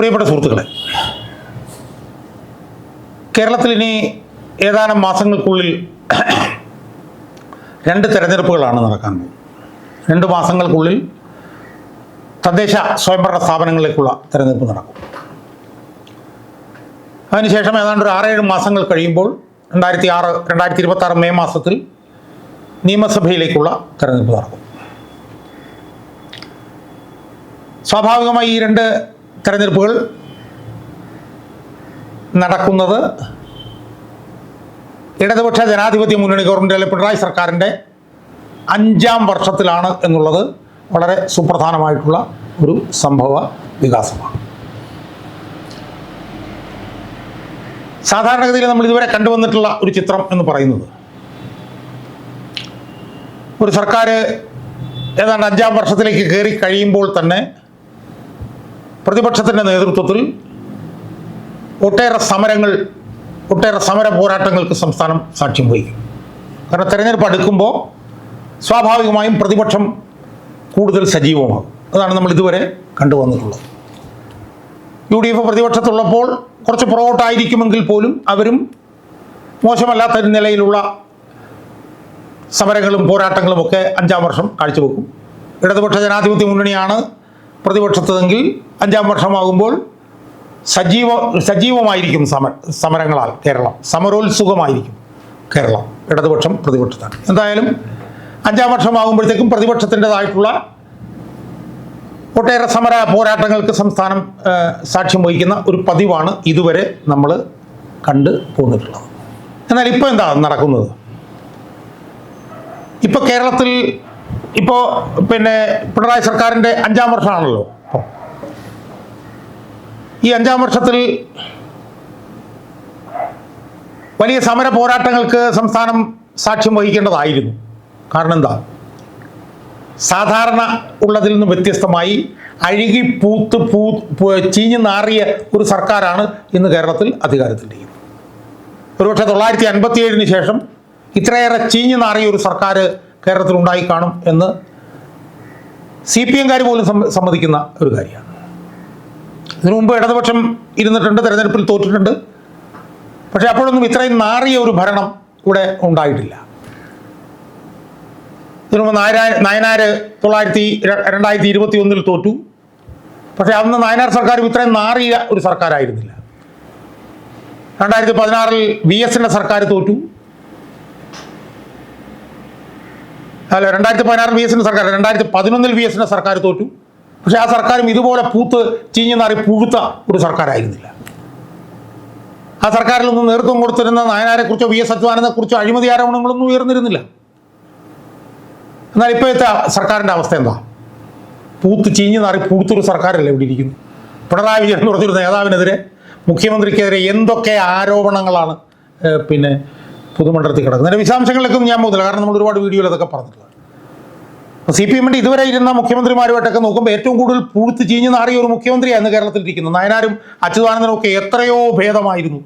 പ്രിയപ്പെട്ട സുഹൃത്തുക്കളെ കേരളത്തിൽ ഇനി ഏതാനും മാസങ്ങൾക്കുള്ളിൽ രണ്ട് തെരഞ്ഞെടുപ്പുകളാണ് നടക്കാൻ പോകുന്നത്. രണ്ട് മാസങ്ങൾക്കുള്ളിൽ തദ്ദേശ സ്വയംഭരണ സ്ഥാപനങ്ങളിലേക്കുള്ള തെരഞ്ഞെടുപ്പ് നടക്കും. അതിനുശേഷം ഏതാണ്ട് ഒരു ആറേഴ് മാസങ്ങൾ കഴിയുമ്പോൾ രണ്ടായിരത്തി ആറ് രണ്ടായിരത്തി ഇരുപത്തി ആറ് മെയ് മാസത്തിൽ നിയമസഭയിലേക്കുള്ള തെരഞ്ഞെടുപ്പ് നടക്കും. സ്വാഭാവികമായി ഈ രണ്ട് തെരഞ്ഞെടുപ്പുകൾ നടക്കുന്നത് ഇടതുപക്ഷ ജനാധിപത്യ മുന്നണി ഗവൺമെന്റ് അല്ലെങ്കിൽ പിണറായി സർക്കാരിന്റെ അഞ്ചാം വർഷത്തിലാണ് എന്നുള്ളത് വളരെ സുപ്രധാനമായിട്ടുള്ള ഒരു സംഭവ വികാസമാണ്. സാധാരണഗതിയിൽ നമ്മൾ ഇതുവരെ കണ്ടുവന്നിട്ടുള്ള ഒരു ചിത്രം എന്ന് പറയുന്നത് ഒരു സർക്കാർ ഏതാണ്ട് അഞ്ചാം വർഷത്തിലേക്ക് കയറി കഴിയുമ്പോൾ തന്നെ പ്രതിപക്ഷത്തിന്റെ നേതൃത്വത്തിൽ ഒട്ടേറെ സമരങ്ങൾ ഒട്ടേറെ സമര പോരാട്ടങ്ങൾക്ക് സംസ്ഥാനം സാക്ഷ്യം വഹിക്കും. കാരണം തെരഞ്ഞെടുപ്പ് അടുക്കുമ്പോൾ സ്വാഭാവികമായും പ്രതിപക്ഷം കൂടുതൽ സജീവമാണ് അതാണ് നമ്മൾ ഇതുവരെ കണ്ടുവന്നിട്ടുള്ളത് യു ഡി എഫ് പ്രതിപക്ഷത്തുള്ളപ്പോൾ കുറച്ച് പുറകോട്ടായിരിക്കുമെങ്കിൽ പോലും അവരും മോശമല്ലാത്ത നിലയിലുള്ള സമരങ്ങളും പോരാട്ടങ്ങളും ഒക്കെ അഞ്ചാം വർഷം കാഴ്ചവെക്കും. ഇടതുപക്ഷ ജനാധിപത്യ മുന്നണിയാണ് പ്രതിപക്ഷത്തതെങ്കിൽ അഞ്ചാം വർഷമാകുമ്പോൾ സജീവ സജീവമായിരിക്കും സമ സമരങ്ങളാൽ കേരളം. സമരോത്സുകമായിരിക്കും കേരളം. ഇടതുപക്ഷം പ്രതിപക്ഷത്താണ്. എന്തായാലും അഞ്ചാം വർഷമാകുമ്പോഴത്തേക്കും പ്രതിപക്ഷത്തിന്റെതായിട്ടുള്ള ഒട്ടേറെ സമര പോരാട്ടങ്ങൾക്ക് സംസ്ഥാനം സാക്ഷ്യം വഹിക്കുന്ന ഒരു പതിവാണ് ഇതുവരെ നമ്മൾ കണ്ടു പോന്നിട്ടുള്ളത്. എന്നാൽ ഇപ്പോൾ എന്താ നടക്കുന്നത്? ഇപ്പോൾ കേരളത്തിൽ ഇപ്പോൾ പിന്നെ പിണറായി സർക്കാരിന്റെ അഞ്ചാം വർഷമാണല്ലോ. ഈ അഞ്ചാം വർഷത്തിൽ വലിയ സമര പോരാട്ടങ്ങൾക്ക് സംസ്ഥാനം സാക്ഷ്യം വഹിക്കേണ്ടതായിരുന്നു. കാരണം എന്താ? സാധാരണ ഉള്ളതിൽ നിന്ന് വ്യത്യസ്തമായി അഴുകി പൂത്ത് പൂ ചീഞ്ഞു നാറിയ ഒരു സർക്കാരാണ് ഇന്ന് കേരളത്തിൽ അധികാരത്തിലിരിക്കുന്നത്. ഒരുപക്ഷെ തൊള്ളായിരത്തി അൻപത്തിയേഴിന് ശേഷം ഇത്രയേറെ ചീഞ്ഞു നാറിയ ഒരു സർക്കാർ കേരളത്തിൽ ഉണ്ടായി കാണും എന്ന് സി പി എംകാർ പോലും സമ്മതിക്കുന്ന ഒരു കാര്യമാണ്. ഇതിനു മുമ്പ് ഇടതുപക്ഷം ഇരുന്നിട്ടുണ്ട് തെരഞ്ഞെടുപ്പിൽ തോറ്റിട്ടുണ്ട്. പക്ഷേ അപ്പോഴൊന്നും ഇത്രയും നാറിയ ഒരു ഭരണം ഇവിടെ ഉണ്ടായിട്ടില്ല. ഇതിനു മുമ്പ് നായനാർ നയനാർ തൊള്ളായിരത്തി രണ്ടായിരത്തി ഇരുപത്തി ഒന്നിൽ തോറ്റു. പക്ഷേ അന്ന് നായനാർ സർക്കാരും ഇത്രയും നാറിയ ഒരു സർക്കാരായിരുന്നില്ല. രണ്ടായിരത്തി പതിനാറിൽ വി എസിന്റെ സർക്കാർ തോറ്റു. അല്ല രണ്ടായിരത്തി പതിനാറിൽ വി എസിന്റെ സർക്കാർ രണ്ടായിരത്തി പതിനൊന്നിൽ വി എസിന്റെ സർക്കാർ തോറ്റു. പക്ഷെ ആ സർക്കാരും ഇതുപോലെ പൂത്ത് ചീഞ്ഞു നാറി പുഴുത്ത ഒരു സർക്കാരായിരുന്നില്ല. ആ സർക്കാരിൽ നിന്ന് നേതൃത്വം കൊടുത്തിരുന്ന നായനാരെക്കുറിച്ചോ വി എസ് അച്യുതാനന്ദനെക്കുറിച്ചോ അഴിമതി ആരോപണങ്ങളൊന്നും ഉയർന്നിരുന്നില്ല. എന്നാൽ ഇപ്പോഴത്തെ സർക്കാരിന്റെ അവസ്ഥ എന്താ? പൂത്ത് ചീഞ്ഞു നാറി പൂത്തൊരു സർക്കാരല്ലേ ഇവിടെ ഇരിക്കുന്നു പിണറായി വിജയൻ എന്ന് പറഞ്ഞൊരു നേതാവിനെതിരെ മുഖ്യമന്ത്രിക്കെതിരെ എന്തൊക്കെ ആരോപണങ്ങളാണ് പിന്നെ പൊതുമണ്ഡലത്തിൽ കിടക്കുന്നത് അതിന്റെ വിശദാംശങ്ങളിലേക്കൊന്നും ഞാൻ പോകുന്നില്ല. കാരണം നമ്മൾ ഒരുപാട് വീഡിയോയിൽ അതൊക്കെ പറഞ്ഞിട്ടുള്ളത് അപ്പോൾ സി പി എമ്മിന്റെ ഇതുവരെ ഇരുന്ന മുഖ്യമന്ത്രിമാരുമായിട്ടൊക്കെ നോക്കുമ്പോൾ ഏറ്റവും കൂടുതൽ പൂഴ്ത്തി ചീഞ്ഞ് നാറിയ ഒരു മുഖ്യമന്ത്രിയാണ് കേരളത്തിൽ ഇരിക്കുന്നത്. നയനാരും അച്യുതാനന്ദനും ഒക്കെ എത്രയോ ഭേദമായിരുന്നു.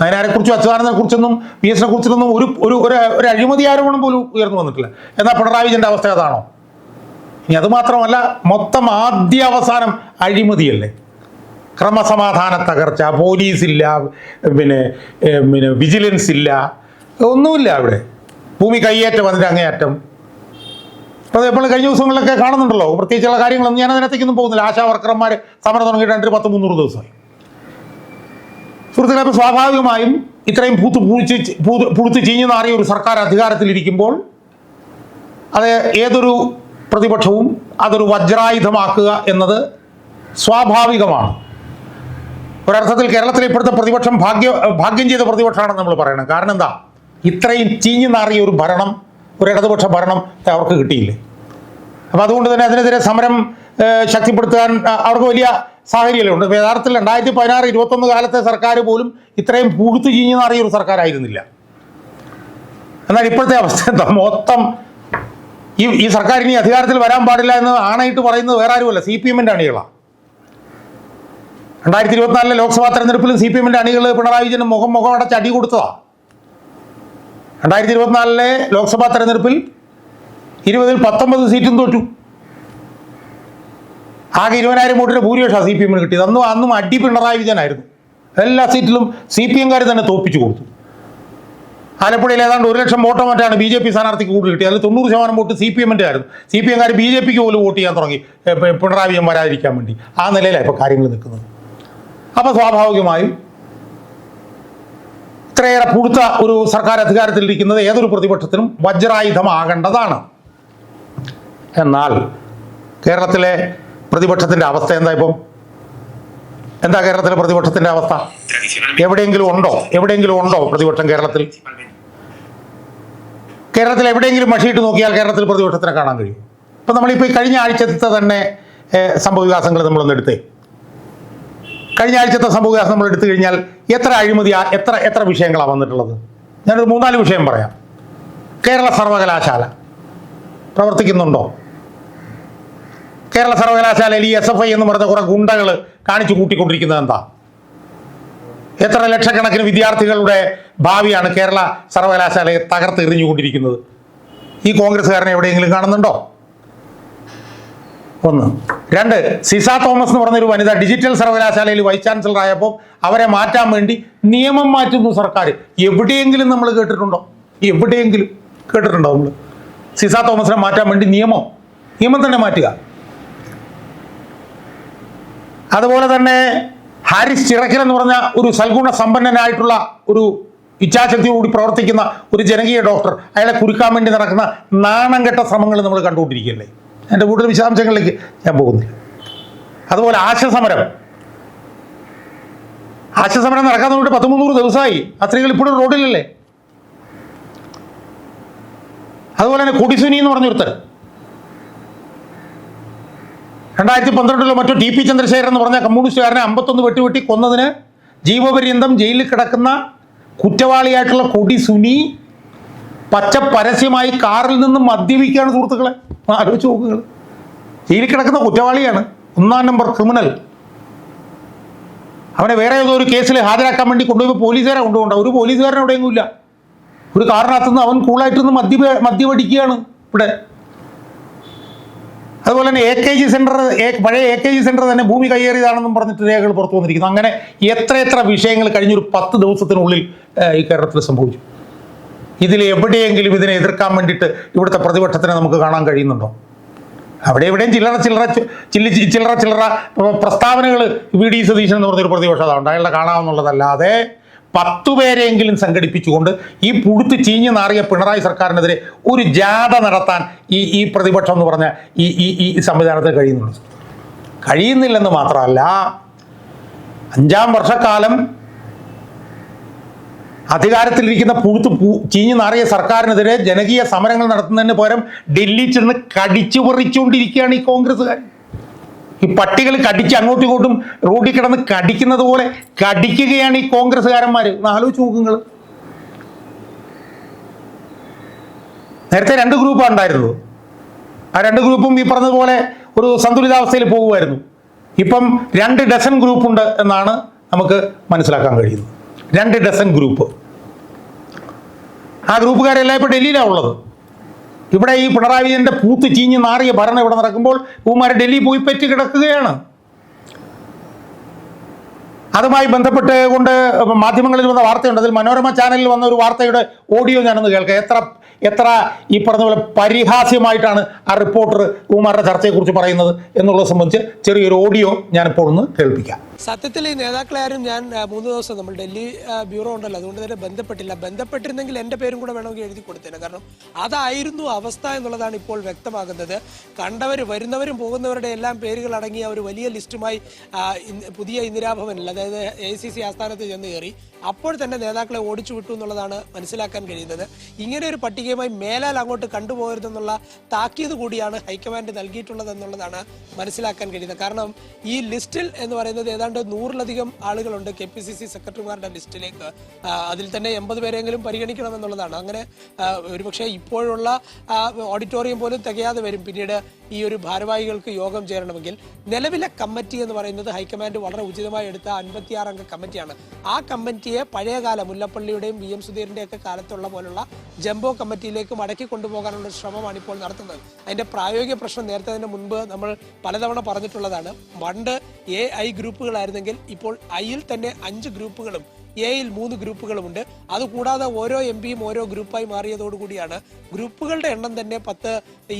നയനാരെക്കുറിച്ചും അച്യുതാനന്ദനെ കുറിച്ചൊന്നും വി എസിനെ കുറിച്ചൊന്നും ഒരു ഒരു ഒരു അഴിമതി ആരോപണം പോലും ഉയർന്നു വന്നിട്ടില്ല. എന്നാൽ പിണറായി വിജയന്റെ അവസ്ഥ അതാണോ? ഇനി അത് മാത്രമല്ല മൊത്തം ആദ്യ അവസാനം അഴിമതിയല്ലേ? ക്രമസമാധാന തകർച്ച പോലീസില്ല പിന്നെ പിന്നെ വിജിലൻസ് ഇല്ല ഒന്നുമില്ല അവിടെ. ഭൂമി കയ്യേറ്റം അതിന്റെ അങ്ങേയറ്റം. അപ്പോൾ നമ്മൾ കഴിഞ്ഞ ദിവസങ്ങളിലൊക്കെ കാണുന്നുണ്ടല്ലോ. പ്രത്യേകിച്ചുള്ള കാര്യങ്ങളൊന്നും ഞാൻ അതിനകത്തേക്കൊന്നും പോകുന്നില്ല. ആശാ വർക്കർമാർ സമരം തുടങ്ങിയിട്ട് രണ്ട് പത്ത് മുന്നൂറ് ദിവസമായി. സുഹൃത്തുക്കളെ അപ്പോൾ സ്വാഭാവികമായും ഇത്രയും പൂത്ത് പൂഴിച്ച് പൂത്ത് പുഴുത്ത് ചീഞ്ഞു നാറിയ ഒരു സർക്കാർ അധികാരത്തിലിരിക്കുമ്പോൾ അത് ഏതൊരു പ്രതിപക്ഷവും അതൊരു വജ്രായുധമാക്കുക എന്നത് സ്വാഭാവികമാണ്. ഒരർത്ഥത്തിൽ കേരളത്തിലെ ഇപ്പോഴത്തെ പ്രതിപക്ഷം ഭാഗ്യ ഭാഗ്യം ചെയ്ത പ്രതിപക്ഷമാണെന്ന് നമ്മൾ പറയണം. കാരണം എന്താ? ഇത്രയും ചീഞ്ഞു നാറിയ ഒരു ഭരണം ഒരു ഇടതുപക്ഷ ഭരണം അവർക്ക് കിട്ടിയില്ലേ? അപ്പോൾ അതുകൊണ്ട് തന്നെ അതിനെതിരെ സമരം ശക്തിപ്പെടുത്താൻ അവർക്ക് വലിയ സാഹചര്യമല്ലേ ഉണ്ട് യഥാർത്ഥത്തിൽ രണ്ടായിരത്തി പതിനാറ് ഇരുപത്തൊന്ന് കാലത്തെ സർക്കാർ പോലും ഇത്രയും പുഴുത്തു ചീഞ്ഞു നാറിയ ഒരു സർക്കാരായിരുന്നില്ല. എന്നാൽ ഇപ്പോഴത്തെ അവസ്ഥ എന്താ? മൊത്തം ഈ ഈ സർക്കാർ ഇനി അധികാരത്തിൽ വരാൻ പാടില്ല എന്ന് ആണയിട്ട് പറയുന്നത് വേറെ ആരുമല്ല സി പി എമ്മിന്റെ അണികളാണ് രണ്ടായിരത്തി ഇരുപത്തിനാലിലെ ലോക്സഭാ തെരഞ്ഞെടുപ്പിലും സി പി എമ്മിന്റെ അണികൾ പിണറായി വിജയന് മുഖം മുഖം അടച്ച് അടി കൊടുത്തതാണ് രണ്ടായിരത്തി ഇരുപത്തിനാലിലെ ലോക്സഭാ തെരഞ്ഞെടുപ്പിൽ ഇരുപതിൽ പത്തൊമ്പത് സീറ്റും തോറ്റു. ആകെ ഇരുപതിനായിരം വോട്ടിന് ഭൂരിപക്ഷം സി പി എമ്മിന് കിട്ടിയത്. അന്നും അന്നും അടി പിണറായി വിജയനായിരുന്നു. എല്ലാ സീറ്റിലും സി പി എംകാർ തന്നെ തോപ്പിച്ചു കൊടുത്തു. ആലപ്പുഴയിൽ ഏതാണ്ട് ഒരു ലക്ഷം വോട്ടോ മറ്റാണ് ബി ജെ പി സ്ഥാനാർത്ഥിക്ക് കൂടുതൽ കിട്ടിയത്. അതിൽ തൊണ്ണൂറ് ശതമാനം വോട്ട് സി പി എമ്മിന്റെ ആയിരുന്നു. സി പി എംകാർ ബി ജെ പിക്ക് പോലും വോട്ട് ചെയ്യാൻ തുടങ്ങി. പിണറായി വിജയൻ വരാതിരിക്കാൻ വേണ്ടി. ആ നിലയിലാണ് ഇപ്പോൾ കാര്യങ്ങൾ നിൽക്കുന്നത്. അപ്പോൾ സ്വാഭാവികമായും ഇത്രയേറെ പുഴുത്ത ഒരു സർക്കാർ അധികാരത്തിലിരിക്കുന്നത് ഏതൊരു പ്രതിപക്ഷത്തിനും വജ്രായുധമാകേണ്ടതാണ്. എന്നാൽ കേരളത്തിലെ പ്രതിപക്ഷത്തിന്റെ അവസ്ഥ എന്താ ഇപ്പം? എന്താ കേരളത്തിലെ പ്രതിപക്ഷത്തിന്റെ അവസ്ഥ? എവിടെയെങ്കിലും ഉണ്ടോ? എവിടെയെങ്കിലും ഉണ്ടോ പ്രതിപക്ഷം കേരളത്തിൽ? കേരളത്തിൽ എവിടെയെങ്കിലും മഷിയിട്ട് നോക്കിയാൽ കേരളത്തിൽ പ്രതിപക്ഷത്തിനെ കാണാൻ കഴിയും. ഇപ്പം നമ്മളിപ്പോൾ ഈ കഴിഞ്ഞ ആഴ്ചത്തെ തന്നെ സംഭവ സംഭവവികാസങ്ങൾ നമ്മളൊന്ന് എടുത്തേ. കഴിഞ്ഞ ആഴ്ചത്തെ സംഭവവികാസം നമ്മൾ എടുത്തു കഴിഞ്ഞാൽ എത്ര അഴിമതി എത്ര എത്ര വിഷയങ്ങളാണ് വന്നിട്ടുള്ളത്? ഞാനൊരു മൂന്നാൽ വിഷയം പറയാം. കേരള സർവകലാശാല പ്രവർത്തിക്കുന്നുണ്ടോ? കേരള സർവകലാശാലയിൽ ഈ എസ് എഫ് ഐ എന്ന് പറഞ്ഞ കുറെ ഗുണ്ടകൾ കാണിച്ചു കൂട്ടിക്കൊണ്ടിരിക്കുന്നത് എന്താ? എത്ര ലക്ഷക്കണക്കിന് വിദ്യാർത്ഥികളുടെ ഭാവിയാണ് കേരള സർവകലാശാലയെ തകർത്തെറിഞ്ഞുകൊണ്ടിരിക്കുന്നത് ഈ കോൺഗ്രസ്സുകാരനെ എവിടെയെങ്കിലും കാണുന്നുണ്ടോ? ഒന്ന്. രണ്ട് സിസ തോമസ് എന്ന് പറഞ്ഞൊരു വനിത ഡിജിറ്റൽ സർവകലാശാലയിൽ വൈസ് ചാൻസലർ ആയപ്പോൾ അവരെ മാറ്റാൻ വേണ്ടി നിയമം മാറ്റുന്നു സർക്കാർ. എവിടെയെങ്കിലും നമ്മൾ കേട്ടിട്ടുണ്ടോ? എവിടെയെങ്കിലും കേട്ടിട്ടുണ്ടോ നമ്മൾ? സിസ തോമസിനെ മാറ്റാൻ വേണ്ടി നിയമം. നിയമം തന്നെ മാറ്റുക. അതുപോലെ തന്നെ ഹാരിസ് ചിറക്കൽ എന്ന് പറഞ്ഞ ഒരു സൽഗുണ സമ്പന്നനായിട്ടുള്ള ഒരു ഇച്ഛാശക്തിയോടുകൂടി പ്രവർത്തിക്കുന്ന ഒരു ജനകീയ ഡോക്ടർ അയാളെ കുരുക്കാൻ വേണ്ടി നടക്കുന്ന നാണം കെട്ട ശ്രമങ്ങൾ നമ്മൾ കണ്ടുകൊണ്ടിരിക്കുകയല്ലേ? എന്റെ കൂടുതൽ വിശദാംശങ്ങളിലേക്ക് ഞാൻ പോകുന്നില്ല. അതുപോലെ ആശയസമരം ആശയസമരം നടക്കാൻ തുടങ്ങിയിട്ട് പത്ത് മുന്നൂറ് ദിവസമായി. ആ സ്ത്രീകൾ ഇപ്പോഴും റോഡിലല്ലേ? അതുപോലെ തന്നെ കൊടിസുനി എന്ന് പറഞ്ഞൊരുത്തർ രണ്ടായിരത്തി പന്ത്രണ്ടിലോ മറ്റോ ടി പി ചന്ദ്രശേഖരൻ എന്ന് പറഞ്ഞ കമ്മ്യൂണിസ്റ്റുകാരനെ അമ്പത്തൊന്ന് വെട്ടി കൊന്നതിന് ജീവപര്യന്തം ജയിലിൽ കിടക്കുന്ന കുറ്റവാളിയായിട്ടുള്ള കൊടി സുനി പച്ച പരസ്യമായി കാറിൽ നിന്ന് മദ്യപിക്കുകയാണ് സുഹൃത്തുക്കളെ. ആലോചിച്ച് നോക്കുക ജയിലിൽ കിടക്കുന്ന കുറ്റവാളിയാണ് ഒന്നാം നമ്പർ ക്രിമിനൽ. അവനെ വേറെ ഏതോ ഒരു കേസിൽ ഹാജരാക്കാൻ വേണ്ടി കൊണ്ടുപോയി പോലീസുകാരെ കൊണ്ടുപോകണ്ട. ഒരു പോലീസുകാരൻ എവിടെയെങ്കിലും ഇല്ല ഒരു കാറിനകത്തുനിന്ന് അവൻ കൂളായിട്ട് നിന്ന് മദ്യ മദ്യപടിക്കുകയാണ് ഇവിടെ. അതുപോലെ തന്നെ എ കെ ജി സെന്റർ പഴയ എ കെ ജി സെന്റർ തന്നെ ഭൂമി കയ്യേറിയതാണെന്നും പറഞ്ഞിട്ട് രേഖകൾ പുറത്തു വന്നിരിക്കുന്നു. അങ്ങനെ എത്ര എത്ര വിഷയങ്ങൾ കഴിഞ്ഞൊരു പത്ത് ദിവസത്തിനുള്ളിൽ ഈ കേരളത്തിൽ സംഭവിച്ചു. ഇതിൽ എവിടെയെങ്കിലും ഇതിനെ എതിർക്കാൻ വേണ്ടിയിട്ട് ഇവിടുത്തെ പ്രതിപക്ഷത്തിനെ നമുക്ക് കാണാൻ കഴിയുന്നുണ്ടോ? അവിടെ എവിടെയും ചില്ലറ ചില്ലറ ചില്ലി ചില്ലറ ചില്ലറ പ്രസ്താവനകൾ വി. ഡി. സതീശൻ എന്ന് പറഞ്ഞൊരു പ്രതിപക്ഷം അതാണ് അയാളുടെ കാണാമെന്നുള്ളതല്ലാതെ പത്തു പേരെയെങ്കിലും സംഘടിപ്പിച്ചുകൊണ്ട് ഈ പുഴുത്ത് ചീഞ്ഞു നാറിയ പിണറായി സർക്കാരിനെതിരെ ഒരു ജാഥ നടത്താൻ ഈ ഈ പ്രതിപക്ഷം എന്ന് പറഞ്ഞ ഈ ഈ ഈ സംവിധാനത്തിൽ കഴിയുന്നുണ്ട്. കഴിയുന്നില്ലെന്ന് മാത്രമല്ല അഞ്ചാം വർഷക്കാലം അധികാരത്തിലിരിക്കുന്ന പുഴുത്ത് ചീഞ്ഞു നാറിയ സർക്കാരിനെതിരെ ജനകീയ സമരങ്ങൾ നടത്തുന്നതിന് പകരം ഡൽഹി ചെന്ന് കടിച്ചു പറിച്ചുകൊണ്ടിരിക്കുകയാണ് ഈ കോൺഗ്രസ്സുകാർ. ഈ പട്ടികൾ കടിച്ച് അങ്ങോട്ടും ഇങ്ങോട്ടും റോഡിൽ കിടന്ന് കടിക്കുന്നത് പോലെ കടിക്കുകയാണ് ഈ കോൺഗ്രസ്സുകാരന്മാർ ആലോചിച്ച് നോക്കുങ്ങൾ നേരത്തെ രണ്ട് ഗ്രൂപ്പാണ് ഉണ്ടായിരുന്നത്. ആ രണ്ട് ഗ്രൂപ്പും ഈ പറഞ്ഞതുപോലെ ഒരു സന്തുലിതാവസ്ഥയിൽ പോകുമായിരുന്നു. ഇപ്പം രണ്ട് ഡസൻ ഗ്രൂപ്പുണ്ട് എന്നാണ് നമുക്ക് മനസ്സിലാക്കാൻ കഴിയുന്നത്. രണ്ട് ഡസൻ ഗ്രൂപ്പ്. ആ ഗ്രൂപ്പുകാരെല്ലാം ഇപ്പോൾ ഡൽഹിയിലാണ് ഉള്ളത് ഇവിടെ ഈ പിണറായി വിജയന്റെ പൂത്ത് ചീഞ്ഞ് നാറിയ ഭരണം ഇവിടെ നടക്കുമ്പോൾ പൂമാരെ ഡൽഹി പോയി പറ്റി കിടക്കുകയാണ്. അതുമായി ബന്ധപ്പെട്ട് കൊണ്ട് മാധ്യമങ്ങളിൽ വന്ന വാർത്തയുണ്ട്. അതിൽ മനോരമ ചാനലിൽ വന്ന ഒരു വാർത്തയുടെ ഓഡിയോ ഞാനൊന്ന് കേൾക്കാം. എത്ര എത്ര ഈ പറഞ്ഞ പോലെ പരിഹാസ്യമായിട്ടാണ് ആ റിപ്പോർട്ടർ കുമാറിന്റെ ചർച്ചയെക്കുറിച്ച് പറയുന്നത് എന്നുള്ളത് സംബന്ധിച്ച് ചെറിയൊരു ഓഡിയോ ഞാനിപ്പോൾ ഒന്ന് കേൾപ്പിക്കാം. സത്യത്തിൽ ഈ നേതാക്കളാരും ഞാൻ മൂന്ന് ദിവസം നമ്മൾ ഡൽഹി ബ്യൂറോ ഉണ്ടല്ലോ അതുകൊണ്ട് തന്നെ ബന്ധപ്പെട്ടില്ല. ബന്ധപ്പെട്ടിരുന്നെങ്കിൽ എന്റെ പേരും കൂടെ വേണമെങ്കിൽ എഴുതി കൊടുത്തേനെ. കാരണം അതായിരുന്നു അവസ്ഥ എന്നുള്ളതാണ് ഇപ്പോൾ വ്യക്തമാകുന്നത്. കണ്ടവർ വരുന്നവരും പോകുന്നവരുടെ എല്ലാം പേരുകൾ അടങ്ങിയ ഒരു വലിയ ലിസ്റ്റുമായി പുതിയ ഇന്ദിരാഭവനിൽ അതായത് എ സി സി ആസ്ഥാനത്ത് ചെന്ന് കയറി. അപ്പോൾ തന്നെ നേതാക്കളെ ഓടിച്ചു വിട്ടു എന്നുള്ളതാണ് മനസ്സിലാക്കാൻ കഴിയുന്നത്. ഇങ്ങനെ ഒരു പട്ടികയുമായി മേലാൽ അങ്ങോട്ട് കണ്ടുപോകരുതെന്നുള്ള താക്കീത് കൂടിയാണ് ഹൈക്കമാൻഡ് നൽകിയിട്ടുള്ളത് എന്നുള്ളതാണ് മനസ്സിലാക്കാൻ കഴിയുന്നത്. കാരണം ഈ ലിസ്റ്റിൽ എന്ന് പറയുന്നത് ഏതാണ്ട് നൂറിലധികം ആളുകളുണ്ട് കെ പി സി സി സെക്രട്ടറിമാരുടെ ലിസ്റ്റിലേക്ക്. അതിൽ തന്നെ എൺപത് പേരെങ്കിലും പരിഗണിക്കണമെന്നുള്ളതാണ്. അങ്ങനെ ഒരുപക്ഷെ ഇപ്പോഴുള്ള ഓഡിറ്റോറിയം പോലും തികയാതെ വരും. പിന്നീട് ഈ ഒരു ഭാരവാഹികൾക്ക് യോഗം ചേരണമെങ്കിൽ നിലവിലെ കമ്മിറ്റി എന്ന് പറയുന്നത് ഹൈക്കമാൻഡ് വളരെ ഉചിതമായി എടുത്ത അൻപത്തിയാറ് അംഗ കമ്മിറ്റിയാണ്. ആ കമ്മിറ്റിയെ പഴയകാല മുല്ലപ്പള്ളിയുടെയും വി എം സുധീറിന്റെ ഒക്കെ കാലത്തുള്ള പോലുള്ള ജംബോ കമ്മിറ്റിയിലേക്ക് മടക്കി കൊണ്ടുപോകാനുള്ള ശ്രമമാണ് ഇപ്പോൾ നടത്തുന്നത്. അതിന്റെ പ്രായോഗിക പ്രശ്നം നേരത്തെ തന്നെ മുൻപ് നമ്മൾ പലതവണ പറഞ്ഞിട്ടുള്ളതാണ്. പണ്ട് എ ഐ ഗ്രൂപ്പുകളായിരുന്നെങ്കിൽ ഇപ്പോൾ ഐയിൽ തന്നെ അഞ്ച് ഗ്രൂപ്പുകളും എയിൽ മൂന്ന് ഗ്രൂപ്പുകളുമുണ്ട്. അതുകൂടാതെ ഓരോ എം പിയും ഓരോ ഗ്രൂപ്പായി മാറിയതോടുകൂടിയാണ് ഗ്രൂപ്പുകളുടെ എണ്ണം തന്നെ പത്ത്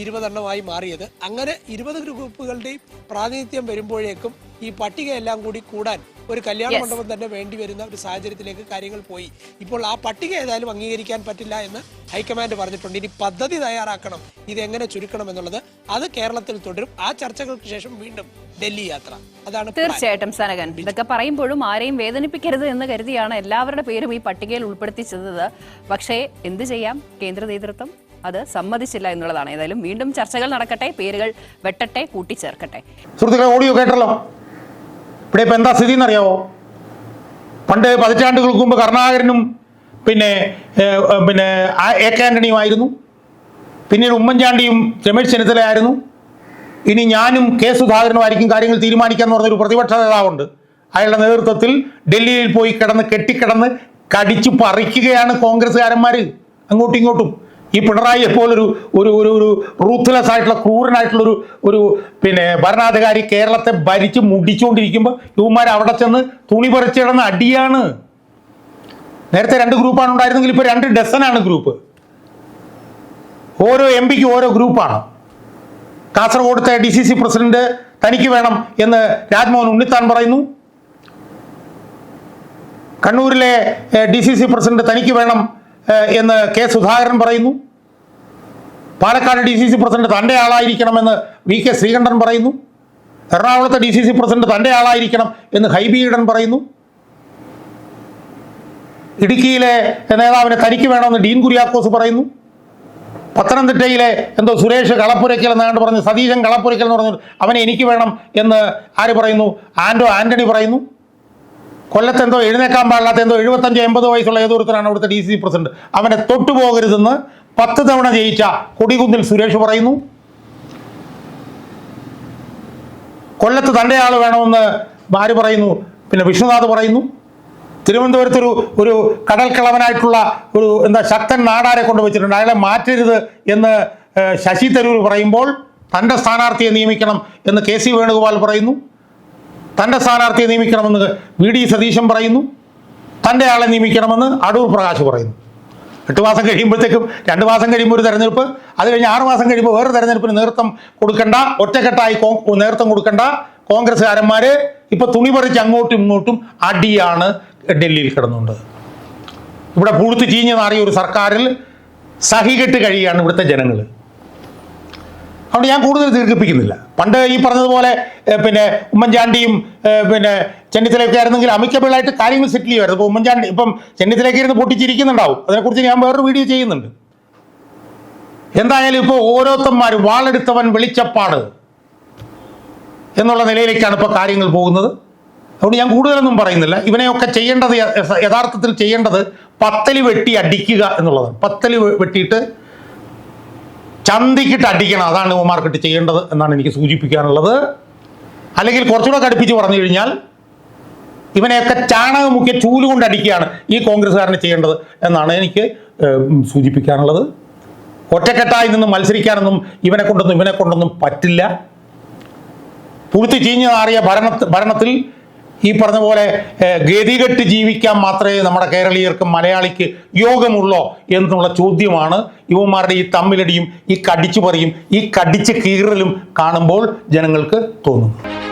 ഇരുപതെണ്ണമായി മാറിയത്. അങ്ങനെ ഇരുപത് ഗ്രൂപ്പുകളുടെയും പ്രാതിനിധ്യം വരുമ്പോഴേക്കും ഈ പട്ടികയെല്ലാം കൂടി കൂടാൻ ഒരു കല്യാണ മണ്ഡപം തന്നെ വേണ്ടി വരുന്ന ഒരു സാഹചര്യത്തിലേക്ക് കാര്യങ്ങൾ പോയി. ഇപ്പോൾ ആ പട്ടിക ഏതായാലും അംഗീകരിക്കാൻ പറ്റില്ല എന്ന് ഹൈക്കമാൻഡ് പറഞ്ഞിട്ടുണ്ട്. ഇനി പദ്ധതി തയ്യാറാക്കണം. ഇതെങ്ങനെ എങ്ങനെ ചുരുക്കണം എന്നുള്ളത് അത് കേരളത്തിൽ തുടരും. ആ ചർച്ചകൾക്ക് ശേഷം വീണ്ടും ഡൽഹി യാത്ര. അതാണ്. തീർച്ചയായിട്ടും സനകൻ ഇതൊക്കെ പറയുമ്പോഴും ആരെയും വേദനിപ്പിക്കരുത് എന്ന് കരുതിയാണ് എല്ലാവരുടെ പേരും ഈ പട്ടികയിൽ ഉൾപ്പെടുത്തി ഉൾപ്പെടുത്തിച്ചത്. പക്ഷേ എന്ത് ചെയ്യാം? കേന്ദ്ര നേതൃത്വം അത് സമ്മതിച്ചില്ല എന്നുള്ളതാണ്. ഏതായാലും വീണ്ടും ചർച്ചകൾ നടക്കട്ടെ പേരുകൾ വെട്ടട്ടെ കൂട്ടിച്ചേർക്കട്ടെ. സുഹൃത്തുക്കളെ ഓഡിയോ കേട്ടല്ലോ? ഇവിടെ ഇപ്പം എന്താ സ്ഥിതി എന്നറിയാവോ? പണ്ട് പതിറ്റാണ്ടുകൾക്ക് മുമ്പ് കരുണാകരനും പിന്നെ പിന്നെ എ കെ ആന്റണിയുമായിരുന്നു പിന്നീട് ഉമ്മൻചാണ്ടിയും രമേശ് ചെന്നിത്തലയായിരുന്നു ഇനി ഞാനും കെ സുധാകരനുമായിരിക്കും കാര്യങ്ങൾ തീരുമാനിക്കാൻ തീരുമാനിക്കാന്ന് പറഞ്ഞൊരു പ്രതിപക്ഷ നേതാവുണ്ട്. അയാളുടെ നേതൃത്വത്തിൽ ഡൽഹിയിൽ പോയി കിടന്ന് കെട്ടിക്കിടന്ന് കടിച്ചു പറിക്കുകയാണ് കോൺഗ്രസ്സുകാരന്മാർ അങ്ങോട്ടും ഇങ്ങോട്ടും. ഈ പിണറായിയെ പോലൊരു ഒരു ഒരു ഒരു റൂത്ത്ലെസ് ആയിട്ടുള്ള ക്രൂരനായിട്ടുള്ളൊരു ഒരു പിന്നെ ഭരണാധികാരി കേരളത്തെ ഭരിച്ച് മുടിച്ചുകൊണ്ടിരിക്കുമ്പോൾ യുവമാർ അവിടെ ചെന്ന് തുണി പറിച്ച് കിടന്ന് അടിയാണ്. നേരത്തെ രണ്ട് ഗ്രൂപ്പാണ് ഉണ്ടായിരുന്നെങ്കിൽ ഇപ്പോൾ രണ്ട് ഡസനാണ് ഗ്രൂപ്പ്. ഓരോ എം പിക്ക് ഓരോ ഗ്രൂപ്പാണ്. കാസർഗോഡത്തെ ഡി സി സി പ്രസിഡന്റ് തനിക്ക് വേണം എന്ന് രാജ്മോഹൻ ഉണ്ണിത്താൻ പറയുന്നു. കണ്ണൂരിലെ ഡി സി സി പ്രസിഡന്റ് തനിക്ക് വേണം എന്ന് കെ സുധാകരൻ പറയുന്നു. Palakkad D C C president തന്റെ ആളായിരിക്കണമെന്ന് വി കെ ശ്രീകണ്ഠൻ പറയുന്നു. എറണാകുളത്തെ ഡി സി സി പ്രസിഡന്റ് തന്റെ ആളായിരിക്കണം എന്ന് ഹൈബി ഈഡൻ പറയുന്നു. ഇടുക്കിയിലെ നേതാവിനെ തനിക്ക് വേണമെന്ന് ഡീൻ കുര്യാക്കോസ് പറയുന്നു. പത്തനംതിട്ടയിലെ എന്തോ സുരേഷ് കളപ്പുരയ്ക്കൽ എന്നാണ്ട് പറഞ്ഞു സതീശൻ കളപ്പുരയ്ക്കൽ എന്ന് പറഞ്ഞു അവനെ എനിക്ക് വേണം എന്ന് ആര് പറയുന്നു? ആൻഡോ ആന്റണി പറയുന്നു. കൊല്ലത്ത് എന്തോ എഴുന്നേക്കാൻ പാടില്ലാത്ത എന്തോ എഴുപത്തഞ്ച് എൺപത് വയസ്സുള്ള ഏതൊരുത്തരാണ് അവിടുത്തെ ഡി സി പ്രസിഡന്റ് അവനെ തൊട്ടുപോകരുതെന്ന് പത്ത് തവണ ജയിച്ച കൊടികുന്നിൽ സുരേഷ് പറയുന്നു. കൊല്ലത്ത് തന്റെ ആൾ വേണമെന്ന് ഭാര്യ പറയുന്നു? പിന്നെ വിഷ്ണുനാഥ് പറയുന്നു. തിരുവനന്തപുരത്ത് ഒരു കടൽക്കിളവനായിട്ടുള്ള ഒരു എന്താ ശക്തൻ നാടാരെ കൊണ്ട് വെച്ചിട്ടുണ്ട്. അയാളെ മാറ്റരുത് എന്ന് ശശി തരൂർ പറയുമ്പോൾ തന്റെ സ്ഥാനാർത്ഥിയെ നിയമിക്കണം എന്ന് കെ സി വേണുഗോപാൽ പറയുന്നു. തന്റെ സ്ഥാനാർത്ഥിയെ നിയമിക്കണമെന്ന് വി ഡി സതീശൻ പറയുന്നു. തന്റെ ആളെ നിയമിക്കണമെന്ന് അടൂർ പ്രകാശ് പറയുന്നു. എട്ട് മാസം കഴിയുമ്പോഴത്തേക്കും രണ്ട് മാസം കഴിയുമ്പോൾ ഒരു തെരഞ്ഞെടുപ്പ്. അത് കഴിഞ്ഞ് ആറ് മാസം കഴിയുമ്പോൾ വേറെ തെരഞ്ഞെടുപ്പിന് നേതൃത്വം കൊടുക്കണ്ട. ഒറ്റക്കെട്ടായി നേതൃത്വം കൊടുക്കണ്ട. കോൺഗ്രസ്സുകാരന്മാർ ഇപ്പൊ തുണി പറിച്ച് അങ്ങോട്ടും ഇങ്ങോട്ടും അടിയാണ് ഡൽഹിയിൽ കിടന്നുകൊണ്ട് ഇവിടെ പുഴുത്ത് ചീഞ്ഞ് നാറിയ ഒരു സർക്കാരിൽ സഹികെട്ട് കഴിയുകയാണ് ഇവിടുത്തെ ജനങ്ങൾ അതുകൊണ്ട് ഞാൻ കൂടുതൽ ദീർഘിപ്പിക്കുന്നില്ല. പണ്ട് ഈ പറഞ്ഞതുപോലെ പിന്നെ ഉമ്മൻചാണ്ടിയും പിന്നെ ചെന്നിത്തലയൊക്കെ ആയിരുന്നെങ്കിൽ അമിക്കബിളായിട്ട് കാര്യങ്ങൾ സെറ്റിൽ ചെയ്യുമായിരുന്നു. ഇപ്പോൾ ഉമ്മൻചാണ്ടി ഇപ്പം ചെന്നിത്തലയ്ക്ക് ഇരുന്ന് പൊട്ടിച്ചിരിക്കുന്നുണ്ടാവും. അതിനെക്കുറിച്ച് ഞാൻ വേറൊരു വീഡിയോ ചെയ്യുന്നുണ്ട്. എന്തായാലും ഇപ്പോൾ ഓരോരുത്തന്മാർ വാളെടുത്തവൻ വെളിച്ചപ്പാട് എന്നുള്ള നിലയിലേക്കാണ് ഇപ്പോൾ കാര്യങ്ങൾ പോകുന്നത്. അതുകൊണ്ട് ഞാൻ കൂടുതലൊന്നും പറയുന്നില്ല. ഇവനെയൊക്കെ ചെയ്യേണ്ടത് യഥാർത്ഥത്തിൽ ചെയ്യേണ്ടത് പത്തലി വെട്ടി അടിക്കുക എന്നുള്ളതാണ്. പത്തലി വെട്ടിയിട്ട് ചന്തിക്കിട്ട് അടിക്കണം. അതാണ് ഉമാർക്കിട്ട് ചെയ്യേണ്ടത് എന്നാണ് എനിക്ക് സൂചിപ്പിക്കാനുള്ളത്. അല്ലെങ്കിൽ കുറച്ചുകൂടെ കടുപ്പിച്ച് പറഞ്ഞു കഴിഞ്ഞാൽ ഇവനെയൊക്കെ ചാണകം മുക്കിയ ചൂൽ കൊണ്ട് അടിക്കുകയാണ് ഈ കോൺഗ്രസ്സുകാരന് ചെയ്യേണ്ടത് എന്നാണ് എനിക്ക് സൂചിപ്പിക്കാനുള്ളത്. ഒറ്റക്കെട്ടായി നിന്ന് മത്സരിക്കാനൊന്നും ഇവനെ കൊണ്ടൊന്നും ഇവനെ കൊണ്ടൊന്നും പറ്റില്ല. പുഴുത്തി ചീഞ്ഞു മാറിയ ഭരണ ഭരണത്തിൽ ഈ പറഞ്ഞ പോലെ ഗതികെട്ട് ജീവിക്കാൻ മാത്രമേ നമ്മുടെ കേരളീയർക്കും മലയാളിക്ക് യോഗമുള്ളോ എന്നുള്ള ചോദ്യമാണ് യുവമാരുടെ ഈ തമ്മിലടിയും ഈ കടിച്ചു പറയും ഈ കടിച്ച് കീറലും കാണുമ്പോൾ ജനങ്ങൾക്ക് തോന്നുന്നു